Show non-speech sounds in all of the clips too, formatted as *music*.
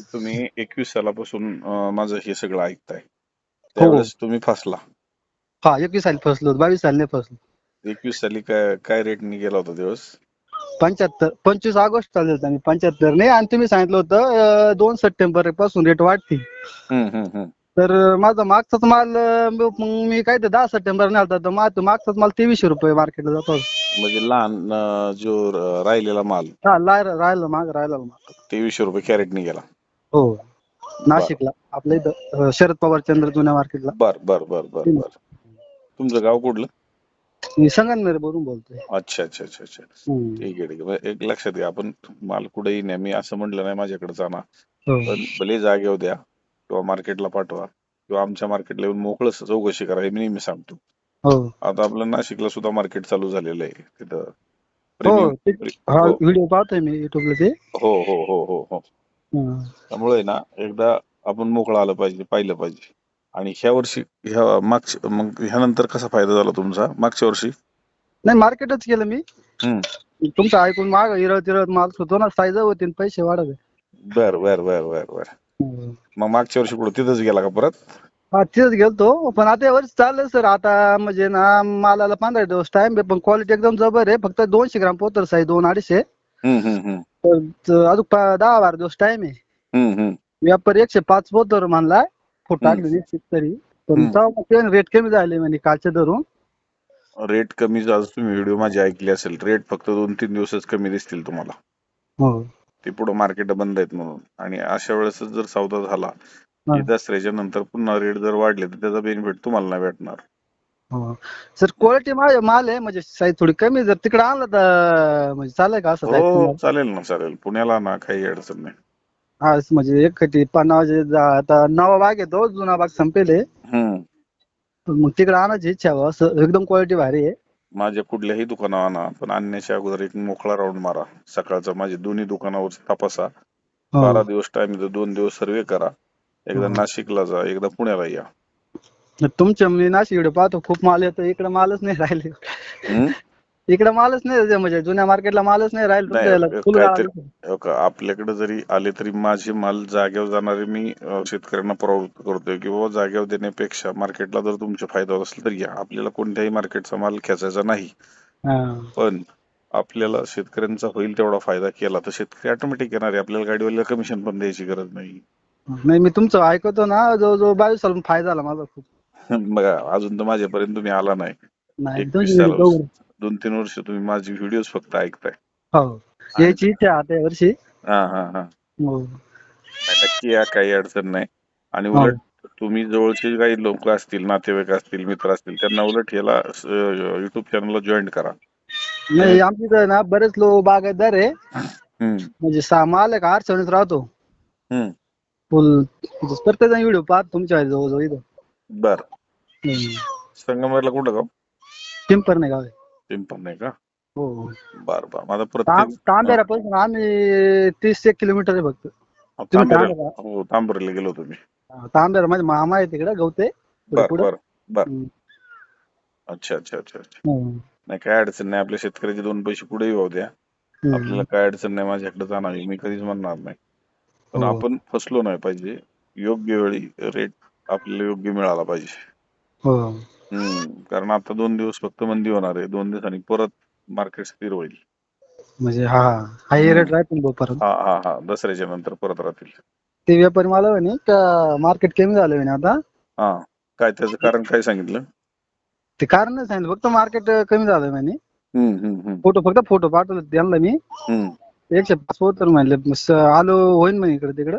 की तुम्ही एकवीस सालापासून अं, माझं हे सगळं ऐकताय. त्यावेळेस तुम्ही फसला. हा एकवीस साली फसलो बावीस साली नाही फसलो. एकवीस साली काय काय रेटने गेला होता दिवस? पंच्याहत्तर पंचवीस ऑगस्ट चालेल होतं आम्ही पंच्याहत्तर. नाही आणि तुम्ही सांगितलं होतं अं, दोन सप्टेंबरपासून रेट वाढतील हम्म, हम्म, हम्म. तर अं, माझा मागचाच माल अं, मग मी काय ते दहा सप्टेंबर नाही आलता तर मा- मागचाच माल तेवीसशे रुपये मार्केटला जातो म्हणजे लहान अं, जो र- राहिलेला माल. हा राहिलं माग राहिला माग तेवीसशे रुपये कॅरेटने गेला हो. नाशिकला. आपल्या इथं शरद पवार चंद्र जुन्या मार्केटला बर बर बर बर बर. तुमचं गाव कुठलं? मी संगमनेर वरून बोलतोय. अच्छा अच्छा अच्छा अच्छा. हम्म. ठीक आहे ठीक आहे. बरं, एक लक्षात घ्या. आपण माल कुठेही नाही मी असं म्हटलं नाही माझ्याकडे जाणार. हो. पण भले जागेवर द्या किंवा मार्केटला पाठवा किंवा आमच्या मार्केटला येऊन मोकळं चौकशी करा हे मी नेहमी सांगतो. हो. आता आपलं नाशिकला सुद्धा मार्केट चालू झालेलं आहे. तिथं हो Premium- ते- pre- हा हो. व्हिडिओ पाहतोय मी युट्यूबला ते हो हो हो हो हं. त्यामुळे ना एकदा आपण मोकळं आलं पाहिजे पाहिलं पाहिजे. आणि ह्या वर्षी ह्या मागच्या मग ह्यानंतर कसा फायदा झाला तुमचा मागच्या वर्षी? नाही मार्केटच केलं मी. तुमचं ऐकून माग इरत इरत माल होतो ना साईज होते आणि पैसे वाढत बर बर बर बर बर. मग मागच्या वर्षी पुढे तिथंच गेला का परत? हा तिथेच गेलतो पण आता यावर्षी चाललंय सर. आता म्हणजे ना मालाला पंधरा दिवस टाइम पण क्वालिटी एकदम जबर आहे. फक्त दोनशे ग्राम पोतर साईज दोन अडीचशे. हम्म हम्म हम्म. तर अजून पा- दहा बारा दिवस टाइम आहे. हम्म हम्म. व्यापारी एकशे पाच पोतर म्हणलाय फुट हम्म. टाकले निश्चित तरी पण हम्म. तेव्हा रेट कमी झाले म्हणजे कालच्या धरून. रेट कमी आज तुम्ही व्हिडिओ माझी ऐकली असेल. रेट फक्त दोन तीन दिवसच कमी दिसतील तुम्हाला. हो. ते पुढे मार्केट बंद आहेत म्हणून. आणि अशा वेळेस जर सौदा झाला. की दसऱ्याच्या नंतर पुन्हा रेट जर वाढले तर त्याचा बेनिफिट तुम्हाला नाही भेटणार. हो. सर क्वालिटी माल आहे म्हणजे साईज थोडी कमी जर तिकडे आणलं तर म्हणजे चालेल का असं हो तुम्हाला? चालेल ना चालेल. पुण्याला ना काही अडचण नाही. हा म्हणजे एक खटी पन्नास आता नवा बाग येतो जुना बाग संपेल आहे. हम्म. पण मग तिकडे आणायची इच्छा आहे असं एकदम क्वालिटी भारी आहे. माझ्या कुठल्याही दुकानावर आणा पण आणण्याच्या अगोदर एक मोकळा राऊंड मारा. सकाळचा माझे दोन्ही दुकानावर तपासा. हो. बारा दिवस टाइम दोन दिवस सर्वे करा. एकदा हो. नाशिकला जा एकदा पुण्याला या. तुमच्या मी नाशिक व्हिडिओ पाहतो खूप माल येतो इकडे मालच नाही राहिले? इकडे मालच नाही म्हणजे जुन्या मार्केटला मालच नाही राहिले हो का, आपल्याकडे जरी आले तरी माझे माल जागेवर जाणारे मी शेतकऱ्यांना प्रवृत्त करतोय की बाबा जागेवर देण्यापेक्षा मार्केटला जर तुमचे फायदा होत असेल तर घ्या. आपल्याला कोणत्याही मार्केटचा माल खेचायचा नाही. हा. पण आपल्याला शेतकऱ्यांचा होईल तेवढा फायदा केला तर शेतकरी ऑटोमॅटिक येणार आहे. आपल्याला गाडीवाल्याला कमिशन पण द्यायची गरज नाही. नाही मी तुमचं ऐकतो ना जवळजवळ बावीस साल फायदा झाला माझा खूप. *laughs* बघा अजून तर माझ्यापर्यंत तुम्ही आला नाही. एकवीस. दोन तीन वर्ष तुम्ही माझी व्हिडिओ फक्त ऐकताय. हो. यायची इच्छा आता यावर्षी हा हा हा. हो. नाही, नक्की या काही अडचण नाही. आणि हो. उलट तुम्ही जवळचे काही लोक असतील नातेवाईक असतील मित्र असतील त्यांना उलट याला युट्यूब चॅनलला जॉईन करा. नाही आमच्या इथं ना बरेच लोक बागायतदार आहे. हम्म. म्हणजे सहा माल आहे का अडचणीत राहतो. हम्म. फुल प्रत्येक जण व्हिडिओ पाहत तुमच्या जवळजवळ इथं. बर. हम्म. संगमेरला कुठं गाव? पिंपर नाही गाव आहे. पिंपण नाही का? हो. बर बर. माझा तां- प्रत्येक तांबेरापासून आम्ही तीस एक किलोमीटर आहे फक्त. तुम्ही तांबेरे तांबेरा- हो तांबरेला गेलो तुम्ही हा, तांबेरा माझे मामा आहे तिकडे गवते. पुढे बर पुढे. बर बर. हम्म. अच्छा अच्छा अच्छा अच्छा. हम्म. नाही काय अडचण नाही. आपल्या शेतकऱ्याचे दोन पैसे पुढे येऊ द्या. हम्म. आपल्याला काय अडचण नाही माझ्याकडे जाणार मी कधीच म्हणणार नाही. पण हो. आपण फसलो नाही पाहिजे. योग्य वेळी रेट आपल्याला योग्य मिळाला पाहिजे. हो. हम्म. कारण आता दोन दिवस फक्त मंदी होणार आहे. दोन दिवसांनी परत मार्केट स्थिर होईल. म्हणजे हा हाय. रेट राहतील परत. हा हा हा. दसऱ्याच्या नंतर परत राहतील. ते व्यापारी मला म्हणे का मार्केट कमी झालं म्हणे आता. हा. काय त्याचं कारण काय सांगितलं? ते कारण नाही सांगितलं. फक्त मार्केट कमी झालं म्हणे. हम्म हम्म हम्म. फोटो फक्त फोटो पाठवले त्यांना मी. हम्म. एकशे पाच तर म्हणले मग स- आलो होईन म्हणे इकडे तिकडे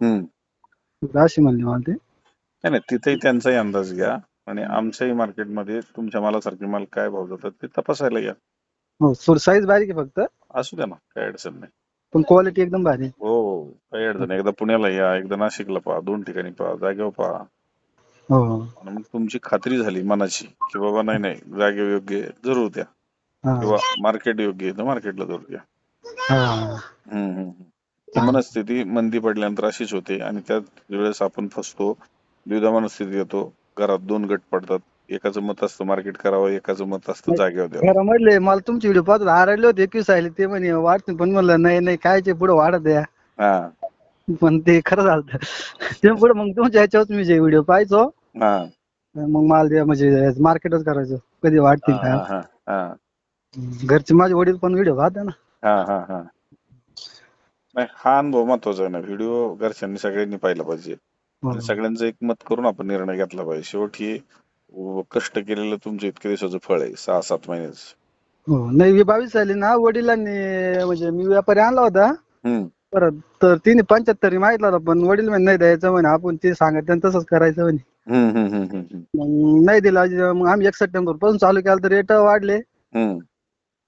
हम्म. अशी म्हणली मला ते. नाही नाही. तिथेही त्यांचाही अंदाज घ्या. आणि आमच्याही मार्केटमध्ये तुमच्या मालासारखे माल काय भाव जातात ते तपासायला हो थोडी साईज बारीक आहे फक्त? असू द्या ना काय अडचण नाही. पण क्वालिटी एकदम भारी आहे. हो हो काही अडचण नाही. एकदा पुण्याला या एकदा नाशिकला पहा दोन ठिकाणी पहा जागेवर पहा. हो आणि मग तुमची खात्री झाली मनाची की बाबा नाही नाही जागे योग्य आहे, जरूर द्या. हा. किंवा मार्केट योग्य आहे तर मार्केटला जरूर द्या. हा. हम्म, हम्म, हम्म. ती मनस्थिती मंदी पडल्यानंतर अशीच होते आणि त्याच वेळेस आपण फसतो द्विधा मनस्थिती येतो. घरात दोन गट पडतात. एकाचं मत असतं मार्केट करावं एकाचं मत असतं जागेवर द्यावं. घरामधले मला तुमचे व्हिडिओ पाहतो आरडले होते एकवीस आले ते म्हणे वाढतील पण म्हणलं नाही नाही कायचे पुढे वाढत द्या हा. पण ते खरं झालं ते पुढे मग तुमच्या ह्याच्यावर मी जे व्हिडिओ पाहायचो. हा. मग मला ते म्हणजे मार्केटच करायचो. कधी वाटतील हा काय हा हा. घरचे माझे वडील पण व्हिडिओ पाहते ना. हा हा हा. नाही हा अनुभव महत्त्वाचा आहे ना. व्हिडिओ घरच्यांनी सगळ्यांनी पाहिला पाहिजे. सगळ्यांचं एकमत करून आपण निर्णय घेतला पाहिजे. शेवटी कष्ट केलेलं तुमचं इतक्या दिवसाचं फळ आहे. सहा सात महिन्याचं हो. नाही मी बावीस साली ना. वडिलांनी म्हणजे मी व्यापारी आणला होता. हम्म. परत तर तिने पंच्याहत्तर मागितला होता पण वडील म्हणे नाही द्यायचं म्हणे. आपण ते सांगत तसंच करायचं म्हणे. हम्म हम्म हम्म हम्म हम्म. मग नाही दिला. मग आम्ही एक सप्टेंबरपासून चालू केलं तर रेट वाढले. हम्म.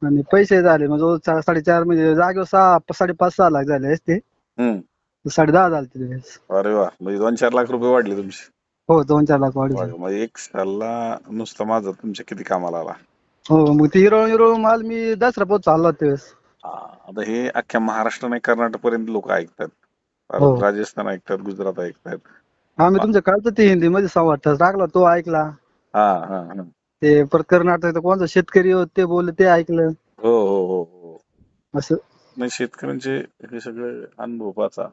आणि पैसे झाले. म्हणजे साडेचार म्हणजे जागेवर सहा साडेपाच सहा लाख झाले असते. हम्म. साडे दहा झाले ते वेळेस. अरे वा म्हणजे दोन चार लाख रुपये वाढले तुमचे. हो दोन चार लाख वाढले. वा, म्हणजे एक सालला नुसतं माझं तुमच्या किती कामाला आला? हो मग ते हिरोळ हिरोळ माल मी दसरा पोत चाललो त्यावेळेस. हा, आता हे अख्ख्या महाराष्ट्र नाही कर्नाटक पर्यंत लोक ऐकतात. हो. राजस्थान ऐकतात गुजरात ऐकतात. आम्ही तुमच्या कालचं ते हिंदी मध्ये संवाद तास टाकला तो ऐकला. हा हा हा. ते परत कर्नाटक कोणता शेतकरी होते ते बोलले ते ऐकलं. हो हो हो हो. असं. नाही शेतकऱ्यांचे हे सगळे अनुभव पाहता.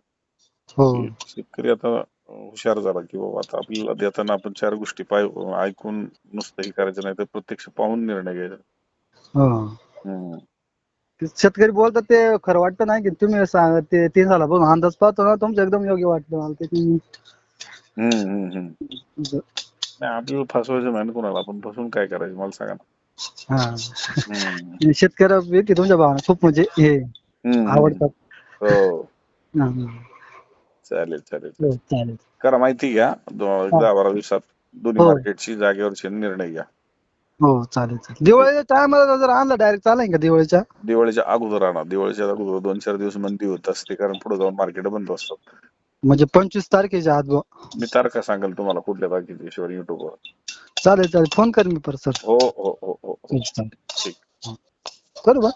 हो. शेतकरी आता हुशार झाला की बाबा आता आपल्याला देताना आपण चार गोष्टी पाय ऐकून नुसतं हे करायचं नाही तर प्रत्यक्ष पाहून निर्णय घ्यायचा. हो. हम्म. ते शेतकरी बोलतात ते खरं वाटतं नाही की तुम्ही सांग ते तीन सालापासून अंदाज पाहतो ना तुमचं एकदम योग्य वाटतं. मला ते हम्म, हम्म, हम्म. नाही आपल्याला फसवायचं नाही ना कोणाला. आपण फसून काय करायचं मला सांगा ना. हा. हम्म. शेतकऱ्या तुमच्या भावना खूप म्हणजे हे हम्म, आवडतात. हा. चालेल चालेल. हो, चालेल. करा माहिती घ्या. दो- दहा बारा दिवसात दोन्ही हो. मार्केटची जागेवरची निर्णय घ्या. हो चालेल चालेल. दिवाळीच्या टायमाला जर आणलं डायरेक्ट चालेल का दिवाळीच्या? दिवाळीच्या अगोदर आणा. दिवाळीच्या अगोदर दोन चार दिवस मंदी होत असते कारण पुढे जाऊन मार्केट बंद असतात म्हणजे पंचवीस तारखेच्या आत बुवा. मी तारखा सांगेल तुम्हाला कुठल्या तारखेच्या ईश्वर युट्यूबवर चालेल चालेल. फोन कर मी परत सर. हो हो हो हो हो. चालेल. ठीक. करू बा.